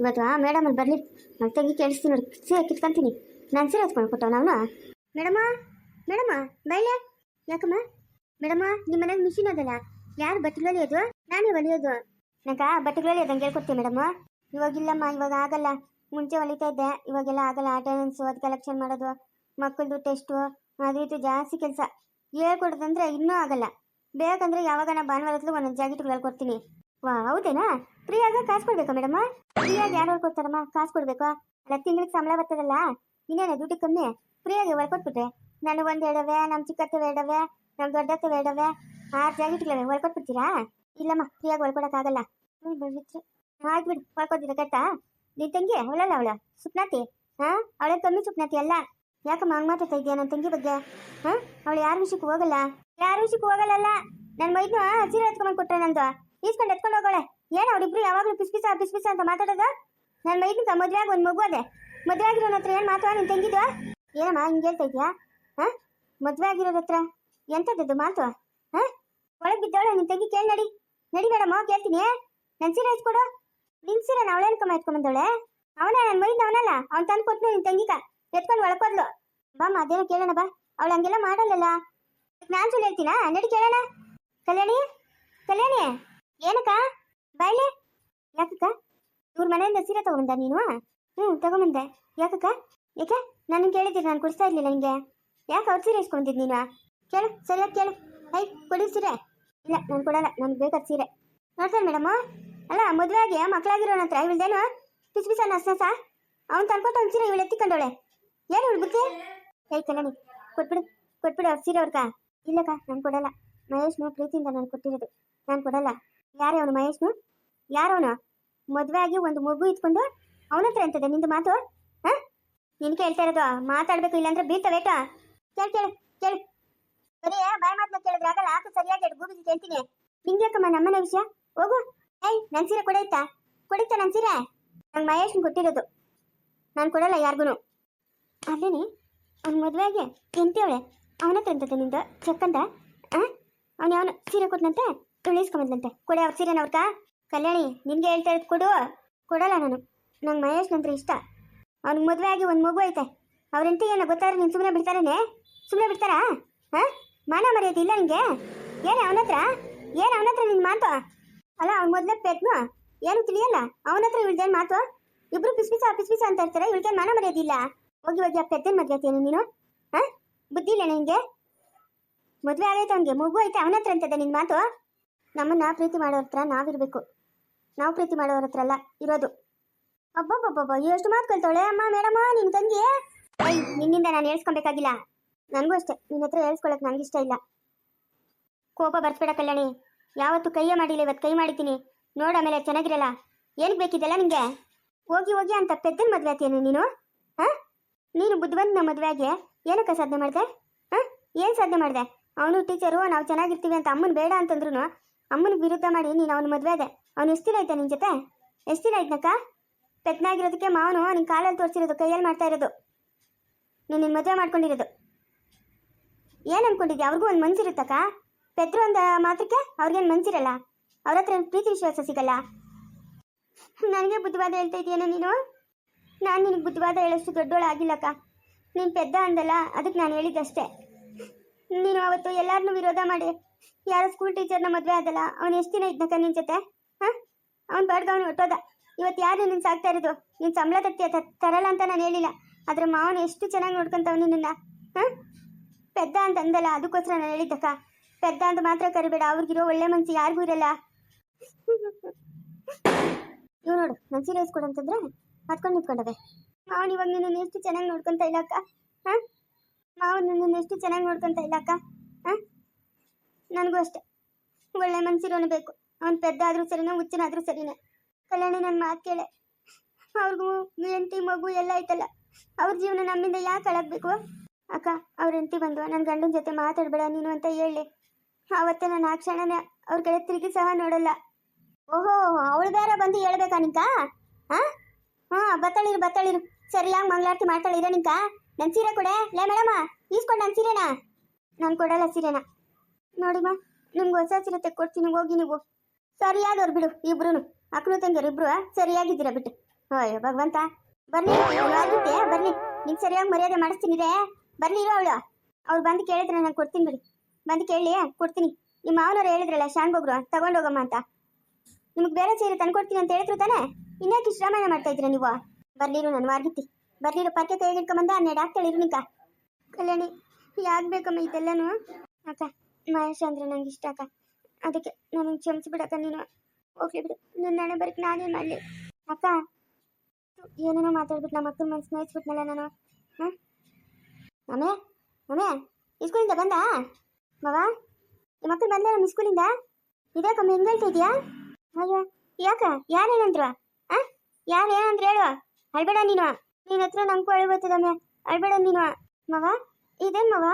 ಇವತ್ತು ಆ ಮೇಡಮ್ ಅಲ್ಲಿ ಬರಲಿ. ನನ್ನ ತಂಗಿ ಕೇಳಿಸ್ತೀನಿ ನೋಡಿ. ಸೀರೆ ಕಿತ್ಕೊಂತೀನಿ ನಾನು ಸೀರೆ ಹಚ್ಕೊಂಡು ಕೊಟ್ಟವ ಅವನು? ಮೇಡಮ್ಮ ಮೇಡಮ ಬೈಲೆ? ಯಾಕಮ್ಮ? ಮೇಡಮ ನಿಮ್ಮ ಮನೆಗೆ ಮಿಷಿನ್ ಅದಲ್ಲ? ಯಾರು ಬಟ್ಟೆಗಳಲ್ಲಿ ಹೊಲಿಯೋದು ನಾನೇ ಹೊಲಿಯೋದು. ನಂಗೆ ಆ ಬಟ್ಟೆಗಳಲ್ಲಿ ಅದಂಗೆ ಹೇಳ್ಕೊಡ್ತೀನಿ ಮೇಡಮ್ ಇವಾಗಿಲ್ಲಮ್ಮ ಇವಾಗ ಆಗಲ್ಲ. ಮುಂಚೆ ಹೊಲಿತಾ ಇದ್ದೆ. ಇವಾಗೆಲ್ಲ ಆಗಲ್ಲ. ಅಟೆಂಡೆನ್ಸು ಅದು ಕಲೆಕ್ಷನ್ ಮಾಡೋದು ಮಕ್ಕಳದು ಟೆಸ್ಟು ಅದು ಇದು ಜಾಸ್ತಿ ಕೆಲಸ. ಹೇಳ್ಕೊಡೋದಂದ್ರೆ ಇನ್ನೂ ಆಗಲ್ಲ. ಬೇಕಂದ್ರೆ ಯಾವಾಗ ನಾ ಭಾನುವಾರ ಒಂದೊಂದು ಜಾಕೆಟ್ಗಳು ಹೇಳ್ಕೊಡ್ತೀನಿ ವಾ, ಹೌದೇನಾ? ಫ್ರೀಯಾಗ ಕಾಸು ಕೊಡ್ಬೇಕಾ ಮೇಡಮ್? ಫ್ರೀಯಾಗಿ ಯಾರು ಹೇಳ್ಕೊಡ್ತಾರಮ್ಮ ಕಾಸು ಕೊಡ್ಬೇಕು? ಅಲ್ಲ, ತಿಂಗಳಿಗೆ ಸಂಬಳ ಬರ್ತದಲ್ಲ? ಇನ್ನೇನು ದುಡ್ಡು ಕಮ್ಮಿ? ಫ್ರೀಯಾಗಿ ಹೊಳ್ಕೊಟ್ಬಿಟ್ರೆ ನಾನು ಒಂದು ಎರಡವೆ ನಮ್ಮ ಚಿಕ್ಕತ್ತೆ ಎರಡವೆ ನಮ್ಮ ದೊಡ್ಡತ್ತೆ ಎರಡವೆ, ಆರು ಜಾಕೆಟ್ಗಳಿವೆ ಹೊಳ್ಕೊಟ್ಬಿಡ್ತೀರಾ ಇಲ್ಲಮ್ಮ, ಫ್ರೀಯಾಗಿ ಹೊಳ್ಕೊಡಕ್ಕಾಗಲ್ಲ ಹ್ಞೂ ಬಿಡ್ರಿ ಆಯ್ತು ಬಿಡು ನಿನ್ ತಂಗಿ? ಅವಳಲ್ಲ ಅವಳ? ಸುಪ್ನಾತಿ? ಹಾ? ಅವಳ ಕಮ್ಮಿ ಸುಪ್ನಾತಿ ಅಲ್ಲ? ಯಾಕಮ್ಮ ಹಂಗೆ ಮಾತಾಡ್ತಾ ಇದೆಯಾ ನನ್ನ ತಂಗಿ ಬಗ್ಗೆ? ಹಾ? ಅವಳು ಯಾರ ವಿಷಯಕ್ಕೆ ಹೋಗಲ್ಲ? ಯಾರ ವಿಷಯಕ್ಕೆ ಹೋಗಲ್ಲಲ್ಲ ನನ್ನ ಮೈದ್ನು ಹಸಿರು ಎತ್ಕೊಂಡ್ ಕೊಟ್ರೆ ನಂದು? ಈಸ್ಕೊಂಡು ಎತ್ಕೊಂಡು ಹೋಗೋಳೆ. ಏನು ಅವ್ರಿಬ್ರು ಯಾವಾಗಲೂ ಪಿಸ್ ಪಿಸ ಪಿಸ್ ಪಿಸ ಅಂತ ಮಾತಾಡೋದು? ನನ್ನ ಮೈದ್ನ ಮದುವೆ ಆಗಿ ಒಂದು ಮಗು ಅದೇ. ಮದುವೆ ಆಗಿರೋನ ಹತ್ರ ಏನು ಮಾತು ನಿನ್ ತಂಗಿದು? ಏನಮ್ಮ, ಹಿಂಗೆ ಹೇಳ್ತಾ ಇದೆಯಾ? ಹಾ? ಮದುವೆ ಆಗಿರೋರ ಹತ್ರ? ಎಂಥದ್ದು ಮಾತು? ಹಾ? ಒಳಗೆ ಬಿದ್ದವಳೆ ನಿನ್ ತಂಗಿ ಕೇಳಿ ನಡಿ. ನಡಿ ಮೇಡಮ್ ಕೇಳ್ತೀನಿ. ನನ್ನ ಸೀರೆ ಇಸ್ಕೊಡು ನಿನ್ ಸೀರೆ ಅವಳೇನು ಕಮ್ಮ ಎತ್ಕೊಂಡ್ ಅವನ ನನ್ನ ಮೈದ ಅವನಲ್ಲ. ಅವ್ನು ತಂದು ಕೊಟ್ನು ನಿನ್ ತಂಗಿಕ ಎತ್ಕೊಂಡು ಒಳಕೋದ್ಲು. ಬಾಮ್ಮ ಅದೇನೋ ಕೇಳೋಣ ಬಾ. ಅವಳು ಹಂಗೆಲ್ಲ ಮಾಡಲ್ಲಲ್ಲ. ನಾನು ಸುಳ್ಳು ಹೇಳ್ತೀನಾ? ನಡಿ ಕೇಳೋಣ. ಕಲ್ಯಾಣಿ? ಕಲ್ಯಾಣಿ? ಏನಕ್ಕ? ಬಾಯ್ಲೆ? ಯಾಕಕ್ಕ? ಇವ್ರ ಮನೆಯಿಂದ ಸೀರೆ ತಗೊಂಬಂದ ನೀನು? ಹ್ಞೂ ತಗೊಂಬಂದೆ. ಯಾಕಕ್ಕ? ಯಾಕೆ? ನಾನು ಕೇಳಿದ್ದೀನಿ, ನಾನು ಕೊಡಿಸ್ತಾ ಇರ್ಲಿಲ್ಲ ನಿಮಗೆ ಯಾಕೆ ಅವ್ರ ಸೀರೆ ಇಸ್ಕೊಂಡಿದ್ದು ನೀನು? ಕೇಳು ಸರಿಯಾಗಿ ಕೇಳು. ಐ ಕೊಡಿ ಸೀರೆ. ಇಲ್ಲ, ನಾನು ಕೊಡಲ್ಲ, ನನಗೆ ಬೇಕಾದ ಸೀರೆ. ನೋಡ್ತಾನೆ ಮೇಡಮ್ ಅಲ್ಲ, ಮದುವೆಗೆ ಮಕ್ಕಳಾಗಿರೋನ ಹತ್ರ ಇವಳ್ದೇನು? ಪಿಸ್ ಪಿಸ ನಸ್ನಸ ಅವ್ನು ತಂದ್ಕೊಟ್ಟು ಒಂದು ಸೀರೆ ಇವಳು ಎತ್ತಿಕೊಂಡವಳೆ ಏನು ಇವಳು ಬುದ್ಧಿ? ಏಯ್ ಕಲ್ಯಾಣಿ ಕೊಟ್ಬಿಡು ಕೊಟ್ಬಿಡು ಅವ್ರ ಸೀರೆ ಅವ್ರಕ್ಕ ಇಲ್ಲಕ್ಕ, ನಾನು ಕೊಡಲ್ಲ. ಮಹೇಶ್ನು ಪ್ರೀತಿಯಿಂದ ನಾನು ಕೊಟ್ಟಿರೋದು. ನಾನು ಕೊಡಲ್ಲ. ಯಾರೇ ಅವನು ಮಹೇಶ್ನು? ಯಾರವನು? ಮದುವೆ ಆಗಿ ಒಂದು ಮಗು ಇಟ್ಕೊಂಡು ಅವನ ಹತ್ರ ಎಂತದೆ? ನಿಂದು ಮಾತು? ಹಾ? ನಿನ್ ಕೇಳ್ತಾ ಇರೋದು ಮಾತಾಡ್ಬೇಕು ಇಲ್ಲಾಂದ್ರೆ ಬೀಳ್ತವೇಟ ಕೇಳು ಕೇಳು ಕೇಳು. ಬರೀ ಬಾಯ್ ಮಾತನ್ನ ಕೇಳಿದ್ರೆ ಆಗಲ್ಲ. ಆತ ಸರಿಯಾಗಿ ಹೇಳು ಗೂಬಿಗೆ ಕೇಳ್ತೀನಿ. ನಿಂಗೆ ಯಾಕಮ್ಮ ನಮ್ಮನೆ ವಿಷಯ? ಹೋಗು. ಏಯ್ ನನ್ನ ಸೀರೆ ಕೊಡೈತಾ? ಕೊಡೈತಾ ನನ್ನ ಸೀರೆ? ನಂಗೆ ಮಹೇಶ್ನ ಕೊಟ್ಟಿರೋದು. ನಾನು ಕೊಡಲ್ಲ ಯಾರ್ಗುನು. ಅಲ್ಲೇನೆ, ಅವ್ನ ಮದುವೆಗೆ ಎಂತವಳೆ? ಅವನ ಹತ್ರ ಎಂತದೆ ನಿಂದು? ಚಕ್ಕಂದ? ಅವನು ಅವನು ಸೀರೆ ಕೊಟ್ಟನಂತೆ ತುಳಿಸ್ಕೊಂಬಂದಂತೆ ಕೊಡೆ ಅವ್ರ ಸೀರೆನ ಅವ್ರಕ. ಕಲ್ಯಾಣಿ, ನಿನ್ಗೆ ಹೇಳ್ತಾ ಇರೋದು ಕೊಡು. ಕೊಡಲ್ಲ ನಾನು. ನಂಗೆ ಮಹೇಶ್ ನಂತರ ಇಷ್ಟ. ಅವ್ನಿಗೆ ಮದುವೆ ಆಗಿ ಒಂದು ಮಗು ಐತೆ. ಅವ್ರೆಂತ ಏನೋ ಗೊತ್ತಾದ್ರೆ ನೀನು ಸುಮ್ಮನೆ ಬಿಡ್ತಾರೇನೆ? ಸುಮ್ಮನೆ ಬಿಡ್ತಾರಾ? ಹಾಂ? ಮಾನ ಮರ್ಯಾದೆ ಇಲ್ಲ ನಿಂಗೆ? ಏನು ಅವನ ಹತ್ರ? ಏನು ಅವನ ಹತ್ರ ನಿನ್ನ ಮಾತು? ಅಲ್ಲ, ಅವ್ನು ಮೊದಲೇ ಪೆಟ್ನು? ಏನು ತಿಳಿಯಲ್ಲ? ಅವನ ಹತ್ರ ಇಳ್ದೇನು ಮಾತು? ಇಬ್ರು ಪಿಸ್ ಪಿಸ ಪಿಸ್ ಪಿಸ ಅಂತ ಇರ್ತಾರೆ. ಇಳ್ದೇನು ಮಾನ ಮರ್ಯಾದೆ ಇಲ್ಲ? ಹೋಗಿ ಹೋಗಿ ಆ ಪೆದ್ದನ್ ಮದುವೆ ಆಯ್ತೇನು ನೀನು? ಹಾಂ? ಬುದ್ಧಿ ಇಲ್ಲ ನಿನಗೆ ಮದುವೆ ಆಗೈತೆ ಅವನಿಗೆ. ಮಗು ಐತೆ, ಅವನ ಹತ್ರ ಅಂತದ ನಿನ್ನ ಮಾತು? ನಮ್ಮನ್ನ ಪ್ರೀತಿ ಮಾಡೋರ ಹತ್ರ ನಾವಿರ್ಬೇಕು. ನಾವು ಪ್ರೀತಿ ಮಾಡೋರ ಹತ್ರ ಅಲ್ಲ, ಇರೋದು. ಅಬ್ಬಬ್ಬಬ್ಬಬ್ಬ, ಎಷ್ಟು ಮಾತು ಕಲ್ತಾಳೆ ಅಮ್ಮ ಮೇಡಮ್ಮ ನಿನ್ ತಂಗಿ? ಐ ನಿನ್ನಿಂದ ನಾನು ಹೇಳ್ಸ್ಕೊಬೇಕಾಗಿಲ್ಲ. ನನಗೂ ಅಷ್ಟೇ ನಿನ್ನ ಹತ್ರ ಹೇಳ್ಸ್ಕೊಳಕ್ ಇಷ್ಟ ಇಲ್ಲ. ಕೋಪ ಬರ್ಸ್ಬೇಡ ಕಲ್ಯಾಣಿ. ಯಾವತ್ತು ಕೈಯೇ ಮಾಡಿಲ್ಲ ಇವತ್ತು ಕೈ ಮಾಡಿದ್ದೀನಿ. ನೋಡ ಆಮೇಲೆ ಚೆನ್ನಾಗಿರಲ್ಲ. ಏನಕ್ಕೆ ಬೇಕಿದ್ದಲ್ಲ ನಿಂಗೆ? ಹೋಗಿ ಹೋಗಿ ಅಂತ ಪೆದ್ದನ್ ಮದ್ವೆ ಆತೀಯೇನು ನೀನು? ಹಾ? ನೀನು ಬುದ್ಧಿವಂತನ ಮದುವೆಗೆ ಏನಕ್ಕೆ ಸಾಧನೆ ಮಾಡಿದೆ? ಹಾ? ಏನು ಸಾಧನೆ ಮಾಡಿದೆ? ಅವನು ಟೀಚರು, ನಾವು ಚೆನ್ನಾಗಿರ್ತೀವಿ ಅಂತ ಅಮ್ಮನ ಬೇಡ ಅಂತಂದ್ರು ಅಮ್ಮನ ವಿರುದ್ಧ ಮಾಡಿ ನೀನು ಅವನ ಮದುವೆ ಅದೆ ಅವ್ನು ಎಷ್ಟು ದಿನ ಆಯ್ತ ನಿನ್ನ ಜೊತೆ? ಎಷ್ಟು ದಿನ ಐತ್ನಕ್ಕ ಪೆತ್ನಾಗಿರೋದಕ್ಕೆ ಮಾವನು ನಿನ್ನ ಕಾಲಲ್ಲಿ ತೋರಿಸಿರೋದು, ಕೈಯಲ್ಲಿ ಮಾಡ್ತಾ ಇರೋದು. ನೀನು ನಿನ್ನ ಮದುವೆ ಮಾಡ್ಕೊಂಡಿರೋದು. ಏನು ಅನ್ಕೊಂಡಿದ್ಯಾ? ಅವ್ರಿಗೂ ಒಂದು ಮನ್ಸಿರುತ್ತಕ್ಕ? ಪೆದ್ರು ಅಂದ ಮಾತ್ರಕ್ಕೆ ಅವ್ರಿಗೇನು ಮನ್ಸಿರಲ್ಲ? ಅವ್ರ ಹತ್ರ ಪ್ರೀತಿ ವಿಶ್ವಾಸ ಸಿಗಲ್ಲ? ನನಗೆ ಬುದ್ಧಿವಾದ ಹೇಳ್ತಾ ಇದೆಯೇನೋ ನೀನು? ನಾನು ನಿನಗೆ ಬುದ್ಧಿವಾದ ಹೇಳೋಷ್ಟು ದೊಡ್ಡೋಳು ಆಗಿಲ್ಲಕ್ಕ. ನೀನು ಪೆದ್ದ ಅಂದಲ್ಲ ಅದಕ್ಕೆ ನಾನು ಹೇಳಿದ್ದಷ್ಟೇ. ನೀನು ಅವತ್ತು ಎಲ್ಲರನ್ನೂ ವಿರೋಧ ಮಾಡಿ ಯಾರೋ ಸ್ಕೂಲ್ ಟೀಚರ್ನ ಮದುವೆ ಆದಲ್ಲ ಅವನು ಎಷ್ಟು ದಿನ ಇದ್ನಕ್ಕ ನಿನ್ನ ಜೊತೆ? ಹಾಂ? ಅವ್ನು ಬಡ್ದು ಅವನು ಹೊಟ್ಟೋದ ಇವತ್ತು ಯಾರು ನಿನ್ನ ಸಾಕ್ತಾ ಇರೋದು? ನೀನು ಸಂಬಳ ತರ್ತೀಯ ತರಲ್ಲ ಅಂತ ನಾನು ಹೇಳಿಲ್ಲ. ಆದ್ರೆ ಮಾವನ ಎಷ್ಟು ಚೆನ್ನಾಗಿ ನೋಡ್ಕೊಂತವ್ ನಿನ್ನ? ಹಾಂ? ಪೆದ್ದ ಅಂತ ಅಂದಲ್ಲ, ಅದಕ್ಕೋಸ್ಕರ ನಾನು ಹೇಳಿದ್ದಕ್ಕ. ಪೆದ್ದ ಅಂತ ಮಾತ್ರ ಕರಿಬೇಡ, ಅವ್ರಿಗಿರೋ ಒಳ್ಳೆ ಮನ್ಸಿ ಯಾರಿಗೂ ಇರಲ್ಲ. ಇವ್ ನೋಡು, ನಾನು ಸೀರಿಯಸ್ ಕೊಡಂತಂದ್ರೆ ಹತ್ಕೊಂಡು ನಿಂತ್ಕೊಂಡವೆ. ಮಾವನ್ ಇವಾಗ ನಿನ್ನ ಎಷ್ಟು ಚೆನ್ನಾಗಿ ನೋಡ್ಕೊಂತ ಇಲ್ಲ ಅಕ್ಕ ಹಾಂ? ಮಾವನ್ ನಿನ್ನ ಎಷ್ಟು ಚೆನ್ನಾಗಿ ನೋಡ್ಕೊಂತ ಇಲ್ಲ ಅಕ್ಕ ಹಾಂ? ನನಗೂ ಅಷ್ಟೇ. ಒಳ್ಳೆ ಮನ್ಸಿರೋನು ಬೇಕು. ಅವ್ನು ಪೆದ್ದ ಆದ್ರೂ ಸರಿನೇ, ಹುಚ್ಚನಾದ್ರೂ ಸರಿನೇ. ಕಲ್ಯಾಣಿ ನನ್ನ ಮಾತು ಕೇಳೆ. ಅವ್ರಿಗೂ ಹೆಂಡತಿ, ಮಗು ಎಲ್ಲ ಐತಲ್ಲ. ಅವ್ರ ಜೀವನ ನಮ್ಮಿಂದ ಯಾಕೆ ಕಳಕ್ಬೇಕು ಅಕ್ಕ, ಅವ್ರ ಹೆಂಡತಿ ಬಂದು ನನ್ನ ಗಂಡನ ಜೊತೆ ಮಾತಾಡಬೇಡ, ನೀನು ಅಂತ ಹೇಳಿ. ಆವತ್ತೇ ನಾನು ಆ ಕ್ಷಣನೇ ಅವ್ರ ಕಡೆ ತಿರುಗಿ ಸಹ ನೋಡಲ್ಲ. ಓಹೋ, ಅವಳು ಬಂದು ಹೇಳ್ಬೇಕಾ ನಿಂಕ? ಹಾಂ ಹಾ, ಬತ್ತಳಿರು ಬತ್ತಳಿರು. ಸರಿಯಾಗಿ ಮಂಗಳಾರತಿ ಮಾಡ್ತಾಳಿರ ನಿಂಕ. ನನ್ನ ಸೀರೆ ಕೊಡೆ. ಲೇ ಮೇಡಮ್ಮ ಈಸ್ಕೊಂಡು ನನ್ನ ಸೀರೆನಾ. ನಾನು ಕೊಡಲ್ಲ ಸೀರೆನ. ನೋಡಿಮ್ಮ ನಿಮ್ಗೆ ಹೊಸ ಸೀರೆ ತೆಕ್ಕೊಡ್ತೀನಿ ಹೋಗಿ ನೀವು. ಸರಿಯಾದವ್ರು ಬಿಡು ಇಬ್ರು ಅಕ್ಕನು ತಂಗಿಯರು ಇಬ್ರು ಸರಿಯಾಗಿದ್ದೀರಾ ಬಿಟ್ಟು. ಅಯ್ಯೋ, ಭಗವಂತ. ಬರ್ಲಿ ಆಗಿದ್ದೆ, ಬರ್ಲಿ. ನಿಂಗೆ ಸರಿಯಾಗಿ ಮರ್ಯಾದೆ ಮಾಡಿಸ್ತೀನಿ ರೇ ಬರ್ಲಿ, ಇರೋ ಅವಳು. ಅವ್ರು ಬಂದು ಕೇಳಿದ್ರೆ ನಾನು ಕೊಡ್ತೀನಿ ಬಿಡಿ. ಬಂದು ಕೇಳಿ, ಕೊಡ್ತೀನಿ. ನಿಮ್ಮ ಮಾವನವ್ರು ಹೇಳಿದ್ರಲ್ಲ ಶಾನ್ ಬೊಗ್ರು ತಗೊಂಡೋಗಮ್ಮ ಅಂತ. ನಿಮಗೆ ಬೇರೆ ಸೀರೆ ತಂದ್ಕೊಡ್ತೀನಿ ಅಂತ ಹೇಳಿದ್ರು ತಾನೇ? ಇನ್ಯಾಕೆ ರಾಮಾಯಣ ಮಾಡ್ತಾ ಇದ್ದೀರಾ ನೀವು? ಬರ್ಲಿರು ನಾನು ಆಗಿತ್ತಿ ಬರ್ಲಿರು ಪಕ್ಕೆ ತೆಗೆದಿಟ್ಕೊಂಬಂದ ಹನ್ನೆರಡು ಆಗ್ತಾಳಿರು ನಿಂಕ ಕಲ್ಯಾಣಿ ಯಾಕೆ ಬೇಕಮ್ಮ ಇದೆಲ್ಲನೂ? ಅಕ್ಕ. ಮಹೇಶ್ ಅಂದ್ರೆ ನಂಗೆ ಇಷ್ಟ ಅಕ್ಕ ಅದಕ್ಕೆ ನನಗೆ ಕ್ಷಮಿಸ್ಬಿಡಕ್ಕ, ನೀನು ಹೋಗ್ಲಿ ಬಿಡು. ನನ್ನ ನಾಳೆ ಬರೀಕ್ ನಾನೇನು ಮಾಡಲಿ? ಅಕ್ಕ, ಏನೇನೋ ಮಾತಾಡ್ಬಿಟ್ಟು ನಮ್ಮ ಅಕ್ಕನ ಮನ್ಸು ನೋಯಿಸ್ಬಿಟ್ನಲ್ಲ ನಾನು? ಹಾಂ? ಅಮ್ಮೆ ಅಮ್ಮೆ ಇಸ್ಕೂಲಿಂದ ಬಂದ? ಮವ, ನಿಮ್ಮ ಮಕ್ಕಳು ಬಂದ ನಮ್ಮ ಸ್ಕೂಲಿಂದ ಇದಾಕಮ್ಮ ಹೆಂಗೆ ಹೇಳ್ತಾ ಇದೀಯಾ? ಅಯ್ಯೋ, ಯಾಕ? ಯಾರು ಏನಂದ್ರು? ಆ ಯಾರು ಏನಂದ್ರೆ ಹೇಳು. ಅಳ್ಬೇಡ ನೀನು. ನಿನ್ನ ಹತ್ರ ನಂಗೂ ಅಳು ಬರ್ತದಮ್ಮೆ ಅಳ್ಬೇಡ ನೀನು. ಮವ, ಇದೇನು ಮವ?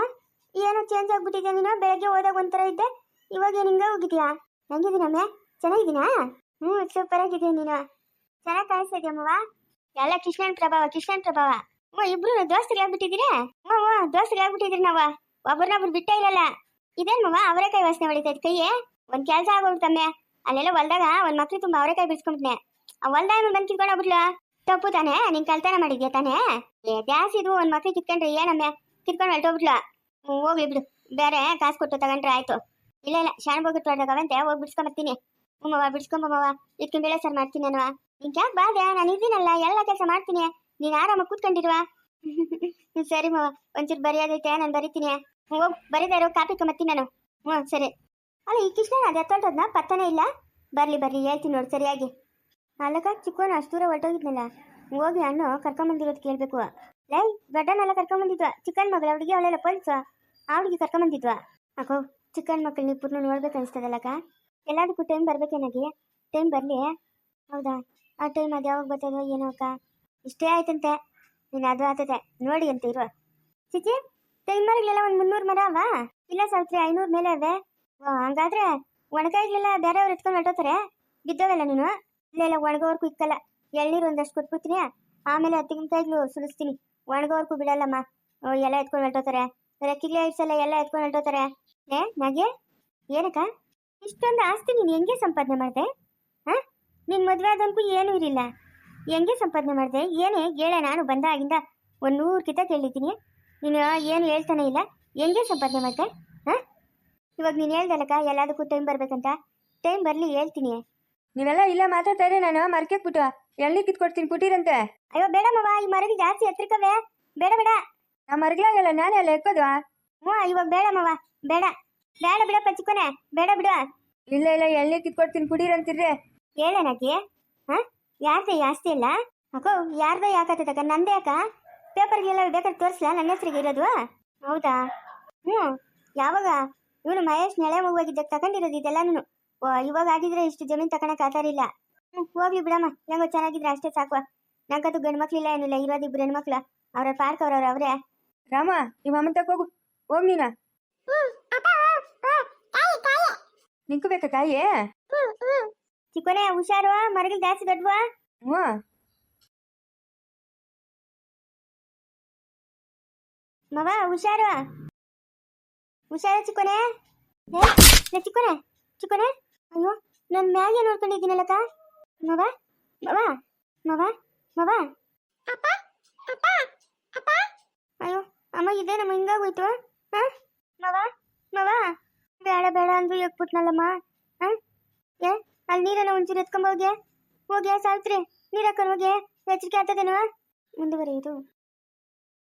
ಏನೋ ಚೇಂಜ್ ಆಗ್ಬಿಟ್ಟಿದ್ಯಾ ನೀನು? ಬೆಳಗ್ಗೆ ಹೋದಾಗ ಒಂಥರ ಇದ್ದೆ. ಇವಾಗ ಏನು ಹಿಂಗೆ ಹೋಗಿದ್ಯಾ? ಹೆಂಗಿದ್ದೀನಮ್ಮ? ಚೆನ್ನಾಗಿದ್ದೀನಾ? ಹ್ಞೂ ಸೂಪರ್ ಆಗಿದೀಯ ನೀನು. ಚೆನ್ನಾಗಿ ಕಾಣಿಸ್ತಾ ಎಲ್ಲ ಕೃಷ್ಣನ್ ಪ್ರಭಾವ ಕೃಷ್ಣನ್ ಪ್ರಭಾವ. ಅಮ್ಮ, ಇಬ್ರು ದೋಸ್ತಿಗಳಾಗ್ಬಿಟ್ಟಿದ್ದೀರಾ ಅಮ್ಮ ಹ್ಞೂ ದೋಸ್ತಿಗಳಾಗ್ಬಿಟ್ಟಿದ್ರಿ ನಾವ. ಒಬ್ಬರನ್ನೊಬ್ರು ಬಿಟ್ಟೇ ಇಲ್ಲಲ್ಲ. ಇದೇನ್ ಅವರೇಕಾಯಿ ವಾಸನೆ ಹೊಡಿತೈತೆ ಕೈಯೇ? ಒಂದ್ ಕೆಲಸ ಆಗೋಗ್ತಮ್ಮೆ ಅಲ್ಲೆಲ್ಲ ಹೊಲ್ದಾಗ ಒಂದ್ ಮಕ್ಳು ತುಂಬಾ ಅವರೆಕಾಯಿ ಬಿಡ್ಸ್ಕೊಂಡ್ಬಿಟ್ನೆ. ಆ ಹೊಲ್ದಾಗ ಬಂದು ಕಿತ್ಕೊಂಡೋಗ್ಬಿಡ್ಲ ತಪ್ಪು ತಾನೇ? ನೀನ್ ಕಲ್ತನ ಮಾಡಿದ್ಯಾ ತಾನೆ? ಏ ಜಾಸ್ತಿ ಇದು. ಒಂದ್ ಮಕ್ಳು ಕಿತ್ಕೊಂಡ್ರೆ ಏನಮ್ಮೆ? ಕಿತ್ಕೊಂಡು ಹೊಲ್ಟೋಗ್ಬಿಟ್ಲ. ಹೋಗ್ಲಿ ಬಿಡು ಬೇರೆ ಕಾಸು ಕೊಟ್ಟು ತಗೊಂಡ್ರೆ ಆಯ್ತು. ಇಲ್ಲ ಇಲ್ಲ ಹೋಗಿ ತೊಡ್ದಾಗವಂತೆ ಹೋಗಿ ಬಿಡ್ಸ್ಕೊಂಬರ್ತೀನಿ ಹ್ಞೂ ಬಿಡ್ಸ್ಕೊಂಬವ ಇಟ್ಕೊಂಡು ಬೇಳೆ ಸರ್ ಮಾಡ್ತೀನಿ ನಾನು. ನಿಂಗೆ ಯಾಕೆ ಬಾದೆ ನಾನು ಇದ್ದೀನಲ್ಲ, ಎಲ್ಲ ಕೆಲಸ ಮಾಡ್ತೀನಿ. ನೀನು ಆರಾಮಾಗಿ ಕೂತ್ಕೊಂಡಿರುವ. ಸರಿ ಮಾವ. ಒಂಚೂರು ಬರೆಯೋದೈತೆ, ನಾನು ಬರಿತೀನಿ. ಹೋಗ್, ಬರೀದೇ ಇರೋ ಕಾಪಿ ಕಂಬತ್ತೀನಿ ನಾನು. ಹ್ಞೂ ಸರಿ. ಅಲ್ಲ, ಈ ಕೃಷ್ಣ ಅದು ಎತ್ತೊಂಟದ್ನ ಪತ್ತನೇ ಇಲ್ಲ? ಬರಲಿ ಬರಲಿ, ಹೇಳ್ತೀನಿ ನೋಡಿ, ಸರಿಯಾಗಿ. ಅಲ್ಲಕ್ಕ ಚಿಕ್ಕವನು ಅಷ್ಟು ದೂರ ಹೊರಟೋಗಿದ್ನಲ್ಲ. ಹೋಗಿ ಹಣ್ಣು ಕರ್ಕೊಂಬಂದಿರೋದು ಕೇಳಬೇಕು. ಲೈ ಗಡ್ಡನೆಲ್ಲ ಕರ್ಕೊಂಬಂದಿದ್ವ ಚಿಕ್ಕನ್ ಮಗಳ ಹುಡುಗಿ ಅವಳೆಲ್ಲ ಪಲ್ಸ. ಹುಡುಗಿ ಕರ್ಕೊಂಬಂದಿದ್ವ ಚಿಕನ್ ಚಿಕ್ಕನ್ ಮಕ್ಕಳು ಪೂರ್ಣ ನೋಡ್ಬೇಕು ಅನಿಸ್ತದಲ್ಲಕ್ಕ ಎಲ್ಲದಕ್ಕೂ ಟೈಮ್ ಬರ್ಬೇಕೇನಾಗಿ ಟೈಮ್ ಬರಲಿ? ಹೌದಾ? ಆ ಟೈಮ್ ಅದು ಯಾವಾಗ ಬರ್ತದೋ ಏನೋ ಅಕ್ಕ? ಇಷ್ಟೇ ಆಯ್ತಂತೆ. ನೀನು ಅದು ಆತದೆ ನೋಡಿ ಅಂತ ಇರುವ ಚಿಚಿ ಟೈಮ್ ಮರಗಳೆಲ್ಲ ಒಂದು ಮುನ್ನೂರು ಮರ ಅವಾ ಇಲ್ಲ ಸಾವಿತ್ರಿ, ಐನೂರು ಮೇಲೆ ಅವೆ. ಹಂಗಾದ್ರೆ ಒಣಗಾಯಿಗಳೆಲ್ಲ ಬೇರೆಯವ್ರು ಎತ್ಕೊಂಡು ಹೊಟ್ಟೋತಾರೆ ಬಿದ್ದೋವೆಲ್ಲ ನೀನು? ಇಲ್ಲ ಇಲ್ಲ ಒಣಗೋರ್ಗೂ ಇಕ್ಕಲ್ಲ. ಎಳ್ನೀರು ಒಂದಷ್ಟು ಕೊಟ್ಬಿಡ್ತೀನಿ ಆಮೇಲೆ ತೆಂಗಿನಕಾಯಿಗಳು ಸುಲಿಸ್ತೀನಿ. ಒಣಗೋರ್ಗೂ ಬಿಡಲ್ಲಮ್ಮ. ಎಲ್ಲ ಎತ್ಕೊಂಡು ಹೊರಟೋತಾರೆ. ರೆಕ್ಕಿಗೆ ಇಡ್ಸಲ್ಲ ಎಲ್ಲ ಎತ್ಕೊಂಡು ಹೊರಟೋತಾರೆ. ಏ ನಗೆ ಏನಕ್ಕ? ಇಷ್ಟೊಂದು ಆಸ್ತಿ ನೀನು ಹೆಂಗೆ ಸಂಪಾದನೆ ಮಾಡಿದೆ? ಹಾಂ? ನಿನ್ನ ಮದುವೆ ಆದವನ್ಗೂ ಏನೂ ಇರಿಲ್ಲ. ಹೆಂಗೆ ಸಂಪಾದನೆ ಮಾಡಿದೆ? ಏನೇ? ಹೇಳ, ನಾನು ಬಂದಾಗಿಂದ ಒಂದು ನೂರು ಕಿತ ಕೇಳಿದ್ದೀನಿ. ನೀನು ಏನು ಹೇಳ್ತಾನೆ ಇಲ್ಲ? ಹೆಂಗೆ ಸಂಪಾದನೆ ಮಾಡಿದೆ? ಹಾಂ? ಇವಾಗ ನೀನು ಹೇಳ್ದಲ್ಲಕ್ಕ, ಎಲ್ಲದಕ್ಕೂ ಟೈಮ್ ಬರ್ಬೇಕಂತ. ಟೈಮ್ ಬರಲಿ ಹೇಳ್ತೀನಿ. ನೀವೆಲ್ಲ ಇಲ್ಲ ಮಾತಾಡ್ತಾ ಇದ್ರೆ ನಾನು ಮರ್ಕೆಕ್ಬಿಟ್ಟು ಎಳ್ಳಿ ಕಿತ್ಕೊಡ್ತೀನಿ ಪುಟ್ಟಿರಂತೆ ಅಯ್ಯೋ ಬೇಡ ಮವ ಈ ಮರಗೆ ಜಾಸ್ತಿ ಹತ್ರಕವೇ ಬೇಡ ಬೇಡ. ನಾ ಮರ್ಗ್ಲಾಗಲ್ಲ ನಾನೇ ಅಲ್ಲ ಎಕ್ಕೋದು ಹ್ಞೂ ಇವಾಗ ಬೇಡ ಮವ ಬೇಡ. ಬೇಡ ಬಿಡಪ್ಪ ಚಿಕ್ಕನೆ ಬೇಡ ಬಿಡ. ಇಲ್ಲ ಇಲ್ಲ ಎಳ್ಳಿ ಕಿತ್ಕೊಡ್ತೀನಿ ಪುಟ್ಟಿರಂತಿರ್ರಿ ಹೇಳೇನಾಕಿ ಹಾಂ? ಯಾರ್ದೇ ಜಾಸ್ತಿ ಇಲ್ಲ? ಅಕ್ಕೋ ಯಾರ್ದ ಯಾಕತ್ತಕ್ಕ ನಂದೇ ಯಾಕ ಪೇಪರ್ಗೆಲ್ಲ ಬೇಕಾದ್ರೆ ತೋರಿಸ್ಲಾ ನನ್ನ ಹೆಸ್ರಿಗೆ ಇರೋದು? ಹೌದಾ? ಹ್ಞೂ ಯಾವಾಗ? ಇವನು ಮಹೇಶ್ ನೆಳೆ ಮಗುವಾಗಿದ್ದಾಗ ತಗೊಂಡಿರೋದು ಇದೆಲ್ಲನೂ ನಾನು ಇವಾಗ ಆಗಿದ್ರೆ ಇಷ್ಟು ಜಮೀನು ತಗೊಳಕ್ ಆತಾರಿಲ್ಲ ಹ್ಞೂ ಹೋಗ್ಲಿ ಬಿಡಮ್ಮ. ಹೆಂಗೋ ಚೆನ್ನಾಗಿದ್ರೆ ಅಷ್ಟೇ ಸಾಕು. ನಂಗದು ಗಂಡು ಮಕ್ಳಿಲ್ಲ ಏನಿಲ್ಲ. ಇರೋದು ಇಬ್ರು ಹೆಣ್ಮಕ್ಳು. ಅವ್ರ ಪಾರ್ಕ್ ಅವ್ರ ಅವರೇ. ರಾಮ ನಿಮ್ಮ ಅಮ್ಮನ ತಕ ಹೋಗು. ಹೋಗ್ ನೀನ. ನಿಂಕಬೇಕಾ ಕಾಯಿ ಚಿಕ್ಕನೆ ಹುಷಾರು ಮರಗಳು ಜಾಸ್ತಿ ದೊಡ್ಡವಾ? ಹ್ಞೂ. ಮವ ಹುಷಾರು. ಹುಷಾರು ಚಿಕ್ಕೋನೆ. ಚಿಕ್ಕೋನೆ ಚಿಕ್ಕೋನೆ. ಅಯ್ಯೋ ನನ್ನ ಮ್ಯಾಗೆ ನೋಡ್ಕೊಂಡಿದ್ದೀನಲ್ಲಕ್ಕ. ಮವ ಮವ ಮವ ಮವ ಅಯ್ಯೋ ಅಮ್ಮ ಇದೇನಮ್ಮ ಹಿಂಗಾಗೋಯ್ತು ಹಾ? ಮವ ಮವ ಬೇಡ ಬೇಡ ಅಂದ್ರು ಎಕ್ಬಿಟ್ನಲ್ಲಮ್ಮ ಹಾ? ಏ ಅಲ್ಲಿ ನೀರನ್ನ ಒಂಚೂರು ಎತ್ಕೊಂಬೋಗೆ ಹೋಗ್ಯಾ? ಸಾವಿತ್ರಿ? ನೀರು ಹಾಕೊಂಡು ಹೋಗಿ ಎಚ್ಚರಿಕೆ ಆಗ್ತದೇನೋ? ಮುಂದುವರಿಯುವುದು.